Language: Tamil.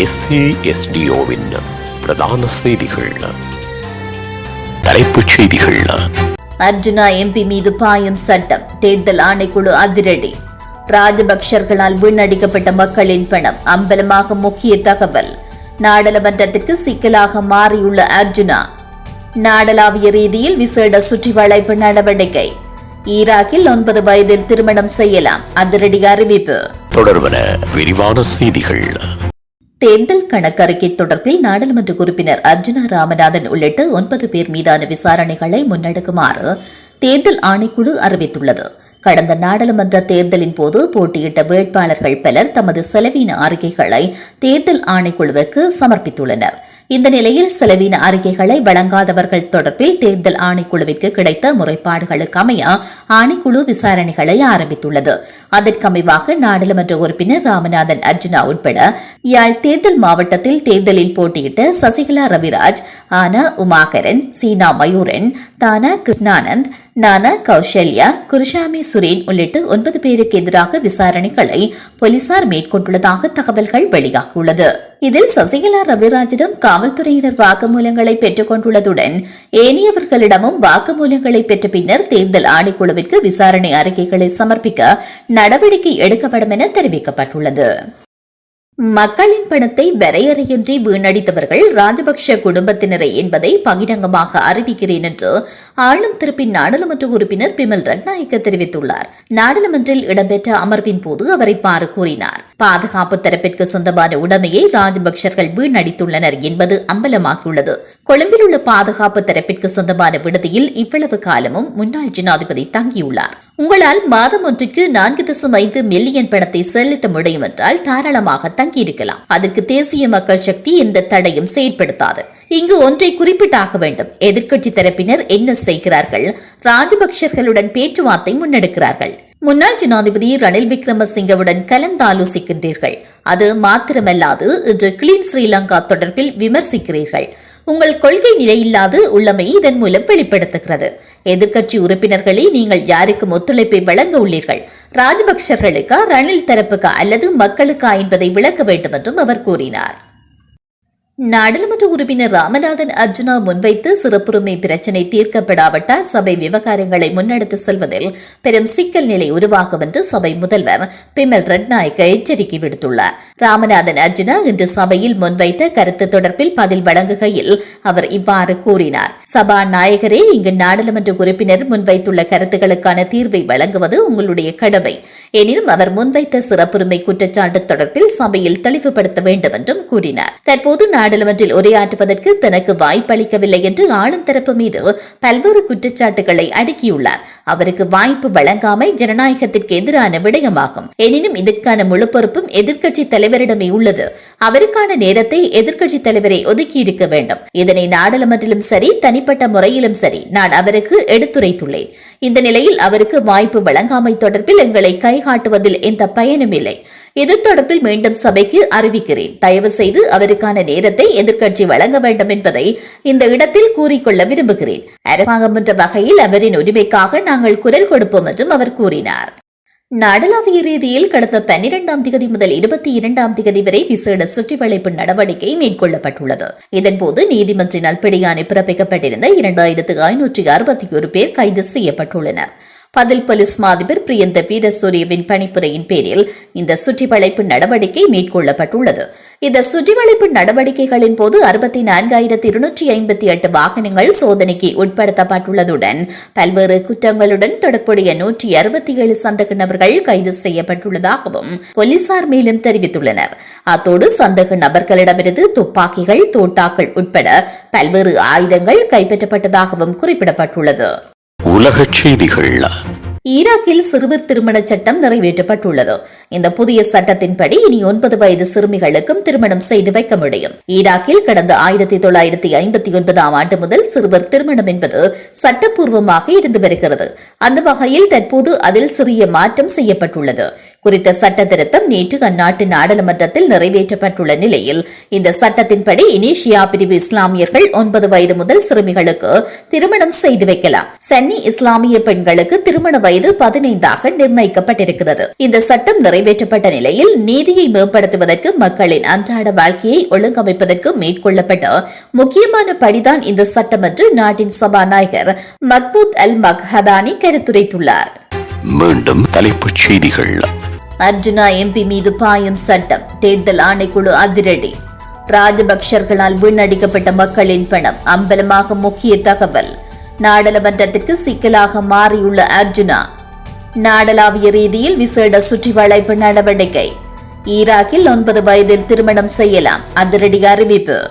எஸ்ஏஎஸ்டிஓவின் பிரதான செய்திகள். தலைப்புச் செய்திகள். அர்ஜுனா எம்பி மீது பாயும் சட்டம் தேர்தல் ஆணைக்குழு அதிரடி. ராஜபக்சர்களால் வீணடிக்கப்பட்ட மக்களின் பணம் அம்பலமாக முக்கிய தகவல். நாடாளுமன்றத்திற்கு சிக்கலாக மாறியுள்ள அர்ஜுனா. நாடளாவிய ரீதியில் விசேட சுற்றி வளைப்பு நடவடிக்கை. ஈராக்கில் ஒன்பது வயதில் திருமணம் செய்யலாம் அதிரடி அறிவிப்பு. தொடர்வன விரிவான செய்திகள். தேர்தல் கணக்கறிக்கை தொடர்பில் நாடாளுமன்ற உறுப்பினர் அர்ஜுனா ராமநாதன் உள்ளிட்ட ஒன்பது பேர் மீதான விசாரணைகளை முன்னெடுக்குமாறு தேர்தல் ஆணைக்குழு அறிவித்துள்ளது. கடந்த நாடாளுமன்ற தேர்தலின் போது போட்டியிட்ட வேட்பாளர்கள் பலர் தமது செலவின அறிக்கைகளை தேர்தல் ஆணைக்குழுவுக்கு சமர்ப்பித்துள்ளனர். இந்த நிலையில் செலவின அறிக்கைகளை வழங்காதவர்கள் தொடர்பில் தேர்தல் ஆணைக்குழுவிற்கு கிடைத்த முறைப்பாடுகளுக்கு அமைய ஆணைக்குழு விசாரணைகளை ஆரம்பித்துள்ளது. அதற்கமைவாக நாடாளுமன்ற உறுப்பினர் ராமநாதன் அர்ஜுனா உட்பட யாழ் தேர்தல் மாவட்டத்தில் தேர்தலில் போட்டியிட்ட சசிகலா ரவிராஜ் ஆன உமாகரன் சீனா மயூரன் தானா கிருஷ்ணானந்த் நானா கௌசல்யா குருஷாமி சுரேன் உள்ளிட்ட ஒன்பது பேருக்கு எதிராக விசாரணைகளை போலீசார் மேற்கொண்டுள்ளதாக தகவல்கள் வெளியாகியுள்ளது. இதில் சசிகலா ரவிராஜிடம் காவல்துறையினர் வாக்குமூலங்களை பெற்றுக் கொண்டுள்ளதுடன் ஏனையவர்களிடமும் வாக்குமூலங்களை பெற்ற பின்னர் தேர்தல் ஆணைக்குழுவிற்கு விசாரணை அறிக்கைகளை சமர்ப்பிக்க நடவடிக்கை எடுக்கப்படும் என தெரிவிக்கப்பட்டுள்ளது. மக்களின் பணத்தை வரையறையின்றி வீணடித்தவர்கள் ராஜபக்ஷ குடும்பத்தினரை என்பதை பகிரங்கமாக அறிவிக்கிறேன் என்று ஆளும் திருப்பின் நாடாளுமன்ற உறுப்பினர் பிமல் ரட்நாயக்க தெரிவித்துள்ளார். நாடாளுமன்றில் இடம்பெற்ற அமர்வின் போது அவர் இவ்வாறு கூறினார். பாதுகாப்பு தரப்பிற்கு சொந்தமான உடைமையை ராஜபக்சர்கள் வீணடித்துள்ளனர் என்பது அம்பலமாகியுள்ளது. கொழும்பில் உள்ள பாதுகாப்பு தரப்பிற்கு சொந்தமான விடுதியில் இவ்வளவு காலமும் முன்னாள் ஜனாதிபதி தங்கியுள்ளார். உங்களால் மாதம் ஒன்றுக்கு நான்கு தசம் ஐந்து மில்லியன் பணத்தை செலுத்த முடியும் என்றால் தாராளமாக தங்கியிருக்கலாம். அதற்கு தேசிய மக்கள் சக்தி எந்த தடையும் செயற்படுத்தாது. இங்கு ஒன்றை குறிப்பிட்டாக வேண்டும். எதிர்க்கட்சி தரப்பினர் என்ன செய்கிறார்கள்? ராஜபக்சர்களுடன் பேச்சுவார்த்தை முன்னெடுக்கிறார்கள். முன்னாள் ஜனாதிபதி ரணில் விக்ரமசிங்கவுடன் கலந்தாலோசிக்கின்றீர்கள். அது மாத்திரமல்லாது இன்று கிளீன் ஸ்ரீலங்கா தொடர்பில் விமர்சிக்கிறீர்கள். உங்கள் கொள்கை நிலையில்லாது உள்ளமை இதன் மூலம் வெளிப்படுத்துகிறது. எதிர்க்கட்சி உறுப்பினர்களே நீங்கள் யாருக்கும் ஒத்துழைப்பை வழங்க உள்ளீர்கள்? ராஜபக்சர்களுக்கா ரணில் தரப்புக்கா அல்லது மக்களுக்கா என்பதை விளக்க வேண்டும் என்றும் அவர் கூறினார். நாடாளுமன்ற உறுப்பினர் ராமநாதன் அர்ஜுனா முன்வைத்து சிறப்புரிமை பிரச்சினை தீர்க்கப்படாவிட்டால் சபை விவகாரங்களை முன்னெடுத்து செல்வதில் பெரும் சிக்கல் நிலை உருவாகும் என்று சபை முதல்வர் பிமல் ரட்நாயக்க எச்சரிக்கை விடுத்துள்ளார். ராமநாதன் அர்ஜுனா இன்று சபையில் முன்வைத்த கருத்து தொடர்பில் பதில் வழங்குகையில் அவர் இவ்வாறு கூறினார். சபாநாயகரே இங்கு நாடாளுமன்ற உறுப்பினர் முன்வைத்துள்ள கருத்துக்களுக்கான தீர்வை வழங்குவது உங்களுடைய கடமை. எனினும் அவர் முன்வைத்த சிறப்புரிமை குற்றச்சாட்டு தொடர்பில் சபையில் தெளிவுபடுத்த வேண்டும் என்றும் கூறினார். தற்போது நாடாளுமன்றில் உரையாற்றுவதற்கு தனக்கு வாய்ப்பளிக்கவில்லை என்று ஆளும் தரப்பு மீது பல்வேறு குற்றச்சாட்டுகளை அடுக்கியுள்ளார். அவருக்கு வாய்ப்பு வழங்காமை ஜனநாயகத்திற்கு எதிரான விடயமாகும். எனினும் இதற்கான முழு பொறுப்பும் எதிர்க்கட்சி தலைவரிடமே உள்ளது. அவருக்கான நேரத்தை எதிர்க்கட்சி தலைவரை ஒதுக்கியிருக்க வேண்டும். இதனை நாடாளுமன்றிலும் சரி தனிப்பட்ட முறையிலும் சரி நான் அவருக்கு எடுத்துரைத்துள்ளேன். இந்த நிலையில் அவருக்கு வாய்ப்பு வழங்காமை தொடர்பில் எங்களை கைகாட்டுவதில் எந்த பயனும் இல்லை. இது தொடர்பில் மீண்டும் சபைக்கு அறிவிக்கிறேன். தயவு செய்து அவருக்கான நேரத்தை எதிர்க்கட்சி வழங்க வேண்டும் என்பதை இந்த இடத்தில் கூறிக்கொள்ள விரும்புகிறேன். அரசாங்கம் என்ற வகையில் அவரின் உரிமைக்காக நாங்கள் குரல் கொடுப்போம் என்றும் அவர் கூறினார். நாடளாவிய ரீதியில் கடந்த பன்னிரெண்டாம் திகதி முதல் இருபத்தி இரண்டாம் திகதி வரை விசேட சுற்றி வளைப்பு நடவடிக்கை மேற்கொள்ளப்பட்டுள்ளது. இதன்போது நீதிமன்றினால் பிடியாணை பிறப்பிக்கப்பட்டிருந்த இரண்டாயிரத்து ஐநூற்றி அறுபத்தி ஒரு பேர் கைது செய்யப்பட்டுள்ளனர். பதில் போலீஸ் மாதிபர் பிரியந்த வீரசூரியவின் பணிப்புரையின் பேரில் இந்த சுற்றிவளைப்பு நடவடிக்கை மேற்கொள்ளப்பட்டுள்ளது. இந்த சுற்றிவளைப்பு நடவடிக்கைகளின் போது அறுபத்தி நான்காயிரத்தி இருநூற்றி ஐம்பத்தி எட்டு வாகனங்கள் சோதனைக்கு உட்படுத்தப்பட்டுள்ளதுடன் பல்வேறு குற்றங்களுடன் தொடர்புடைய நூற்றி அறுபத்தி ஏழு சந்தக நபர்கள் கைது செய்யப்பட்டுள்ளதாகவும் போலீசார் மேலும் தெரிவித்துள்ளனர். அத்தோடு சந்தக நபர்களிடமிருந்து துப்பாக்கிகள் தோட்டாக்கள் உட்பட பல்வேறு ஆயுதங்கள் கைப்பற்றப்பட்டதாகவும் குறிப்பிடப்பட்டுள்ளது. உலகச் செய்திகள். ஈராக்கில் சிறுவர் திருமண சட்டம் நிறைவேற்றப்பட்டுள்ளது. இந்த புதிய சட்டத்தின்படி இனி ஒன்பது வயது சிறுமிகளுக்கும் திருமணம் செய்து வைக்க முடியும். ஈராக்கில் கடந்த ஆயிரத்தி தொள்ளாயிரத்தி ஐம்பத்தி ஒன்பதாம் ஆண்டு முதல் சிறுவர் திருமணம் என்பது சட்டப்பூர்வமாக இருந்து வருகிறது. அந்த வகையில் தற்போது அதில் சிறிய மாற்றம் செய்யப்பட்டுள்ளது. குறித்த சட்ட திருத்தம் நேற்று அந்நாட்டு நாடாளுமன்றத்தில் நிறைவேற்றப்பட்டுள்ள நிலையில் இந்த சட்டத்தின்படி இனிஷியா பிரிவு இஸ்லாமியர்கள் ஒன்பது வயது முதல் சிறுமிகளுக்கு திருமணம் செய்து வைக்கலாம். சன்னி இஸ்லாமிய பெண்களுக்கு திருமண வயது பதினைந்தாக நிர்ணயிக்கப்பட்டிருக்கிறது. இந்த சட்டம் நிறைவேற்றப்பட்ட நிலையில் நீதியை மேம்படுத்துவதற்கு மக்களின் அன்றாட வாழ்க்கையை ஒழுங்கமைப்பதற்கு மேற்கொள்ளப்பட்ட முக்கியமான படிதான் இந்த சட்டம் என்று நாட்டின் சபாநாயகர் மக்பூத் அல் மக்ஹதானி கருத்துரைத்துள்ளார். மீண்டும் தலைப்புச் செய்திகள். அர்ஜுனா எம்பி மீது பாயும் சட்டம். தேர்தல் ஆணைக்குழு அதிரடி. ராஜபக்சர்களால் வீணடிக்கப்பட்ட மக்களின் பணம் அம்பலமாக முக்கிய தகவல். நாடாளுமன்றத்திற்கு சிக்கலாக மாறியுள்ள அர்ஜுனா. நாடளாவிய ரீதியில் விசேட சுற்றி வளைப்பு நடவடிக்கை. ஈராக்கில் ஒன்பது வயதில் திருமணம் செய்யலாம். அதிரடி அறிவிப்பு.